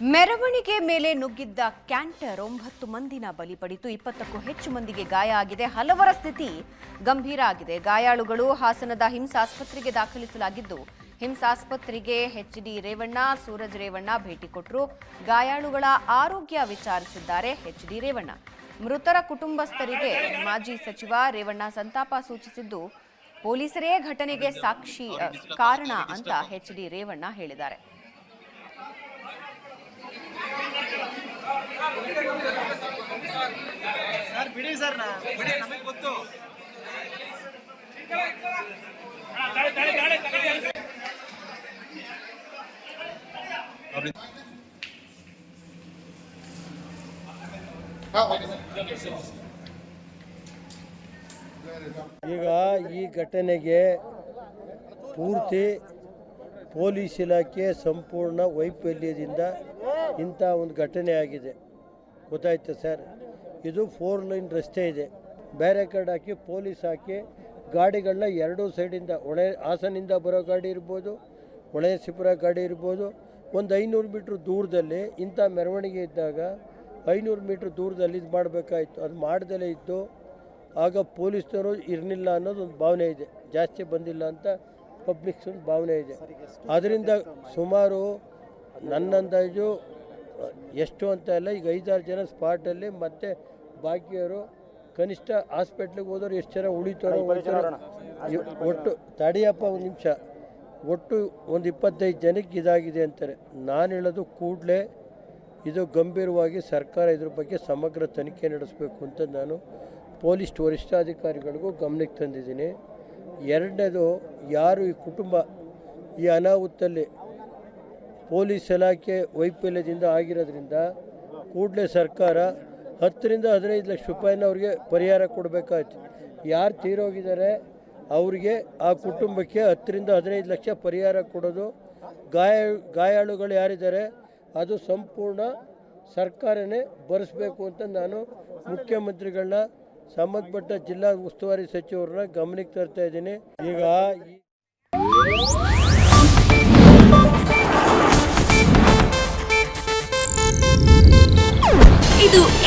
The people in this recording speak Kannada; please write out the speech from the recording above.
ಮೆರವಣಿಗೆ ಮೇಲೆ ನುಗ್ಗಿದ್ದ ಕ್ಯಾಂಟರ್ ಒಂಬತ್ತು ಮಂದಿನ ಬಲಿ ಪಡಿತು, ಇಪ್ಪತ್ತಕ್ಕೂ ಹೆಚ್ಚು ಮಂದಿಗೆ ಗಾಯ ಆಗಿದೆ. ಹಲವರ ಸ್ಥಿತಿ ಗಂಭೀರ ಆಗಿದೆ. ಗಾಯಾಳುಗಳು ಹಾಸನದ ಹಿಂಸಾಸ್ಪತ್ರೆಗೆ ದಾಖಲಿಸಲಾಗಿದ್ದು, ಹಿಂಸಾಸ್ಪತ್ರೆಗೆ ಆಸ್ಪತ್ರೆಗೆ ಎಚ್ ಡಿ ರೇವಣ್ಣ, ಸೂರಜ್ ರೇವಣ್ಣ ಭೇಟಿ ಕೊಟ್ಟರು ಗಾಯಾಳುಗಳ ಆರೋಗ್ಯ ವಿಚಾರಿಸಿದ್ದಾರೆ ಎಚ್ ಡಿ ರೇವಣ್ಣ. ಮೃತರ ಕುಟುಂಬಸ್ಥರಿಗೆ ಮಾಜಿ ಸಚಿವ ರೇವಣ್ಣ ಸಂತಾಪ ಸೂಚಿಸಿದ್ದು, ಪೊಲೀಸರೇ ಘಟನೆಗೆ ಸಾಕ್ಷಿ, ಕಾರಣ ಅಂತ ಎಚ್ ಡಿ ರೇವಣ್ಣ ಹೇಳಿದ್ದಾರೆ. ಬಿಡಿ ಸರ್ ಬಿಡಿ ನಮಗೆ ಗೊತ್ತು. ಈಗ ಈ ಘಟನೆಗೆ ಪೂರ್ತಿ ಪೊಲೀಸ್ ಇಲಾಖೆ ಸಂಪೂರ್ಣ ವೈಫಲ್ಯದಿಂದ ಇಂಥ ಒಂದು ಘಟನೆ ಆಗಿದೆ. ಗೊತ್ತಾಯ್ತು ಸರ್? ಇದು ಫೋರ್ ಲೈನ್ ರಸ್ತೆ ಇದೆ. ಬ್ಯಾರಿಕೇಡ್ ಹಾಕಿ ಪೊಲೀಸ್ ಹಾಕಿ ಗಾಡಿಗಳನ್ನ ಎರಡೂ ಸೈಡಿಂದ ಹೊಳೆ ಹಾಸನಿಂದ ಬರೋ ಗಾಡಿ ಇರ್ಬೋದು ಒಳಸಿಪುರ ಗಾಡಿ ಇರ್ಬೋದು ಒಂದು ಐನೂರು ಮೀಟ್ರ್ ದೂರದಲ್ಲಿ ಇಂಥ ಮೆರವಣಿಗೆ ಇದ್ದಾಗ ಐನೂರು ಮೀಟ್ರ್ ದೂರದಲ್ಲಿ ಇದು ಮಾಡಬೇಕಾಯ್ತು. ಅದು ಮಾಡ್ದಲೇ ಇತ್ತು. ಆಗ ಪೊಲೀಸ್ನವರು ಇರಲಿಲ್ಲ ಅನ್ನೋದು ಒಂದು ಭಾವನೆ ಇದೆ. ಜಾಸ್ತಿ ಬಂದಿಲ್ಲ ಅಂತ ಪಬ್ಲಿಕ್ಸ್ ಒಂದು ಭಾವನೆ ಇದೆ. ಅದರಿಂದ ಸುಮಾರು ನನ್ನ ಅಂದಾಜು ಎಷ್ಟು ಅಂತ ಇಲ್ಲ ಈಗ ಐದಾರು ಜನ ಸ್ಪಾಟಲ್ಲಿ ಮತ್ತೆ ಬಾಕಿಯವರು ಕನಿಷ್ಠ ಹಾಸ್ಪಿಟ್ಲಿಗೆ ಹೋದವರು ಎಷ್ಟು ಜನ ಉಳಿತಾರೋ ಒಟ್ಟು ತಡೆಯಪ್ಪ ಒಂದು ನಿಮಿಷ. ಒಟ್ಟು ಒಂದು ಇಪ್ಪತ್ತೈದು ಜನಕ್ಕೆ ಇದಾಗಿದೆ ಅಂತಾರೆ. ನಾನು ಹೇಳೋದು ಕೂಡಲೇ ಇದು ಗಂಭೀರವಾಗಿ ಸರ್ಕಾರ ಇದ್ರ ಬಗ್ಗೆ ಸಮಗ್ರ ತನಿಖೆ ನಡೆಸಬೇಕು ಅಂತ ನಾನು ಪೊಲೀಸ್ ವರಿಷ್ಠಾಧಿಕಾರಿಗಳಿಗೂ ಗಮನಕ್ಕೆ ತಂದಿದ್ದೀನಿ. ಎರಡನೇದು ಯಾರು ಈ ಕುಟುಂಬ ಈ ಅನಾಹುತಲ್ಲಿ ಪೊಲೀಸ್ ಇಲಾಖೆ ವೈಫಲ್ಯದಿಂದ ಆಗಿರೋದ್ರಿಂದ ಕೂಡಲೇ ಸರ್ಕಾರ ಹತ್ತರಿಂದ ಹದಿನೈದು ಲಕ್ಷ ರೂಪಾಯಿನ ಅವ್ರಿಗೆ ಪರಿಹಾರ ಕೊಡಬೇಕಾಯ್ತು. ಯಾರು ತೀರೋಗಿದ್ದಾರೆ, ಅವರಿಗೆ ಆ ಕುಟುಂಬಕ್ಕೆ ಹತ್ತರಿಂದ ಹದಿನೈದು ಲಕ್ಷ ಪರಿಹಾರ ಕೊಡೋದು ಗಾಯ, ಗಾಯಾಳುಗಳು ಯಾರಿದ್ದಾರೆ, ಅದು ಸಂಪೂರ್ಣ ಸರ್ಕಾರನೇ ಭರಿಸ್ಬೇಕು ಅಂತ ನಾನು ಮುಖ್ಯಮಂತ್ರಿಗಳನ್ನ, ಸಂಬಂಧಪಟ್ಟ ಜಿಲ್ಲಾ ಉಸ್ತುವಾರಿ ಸಚಿವರನ್ನ ಗಮನಕ್ಕೆ ತರ್ತಾ ಇದ್ದೀನಿ. ಈಗ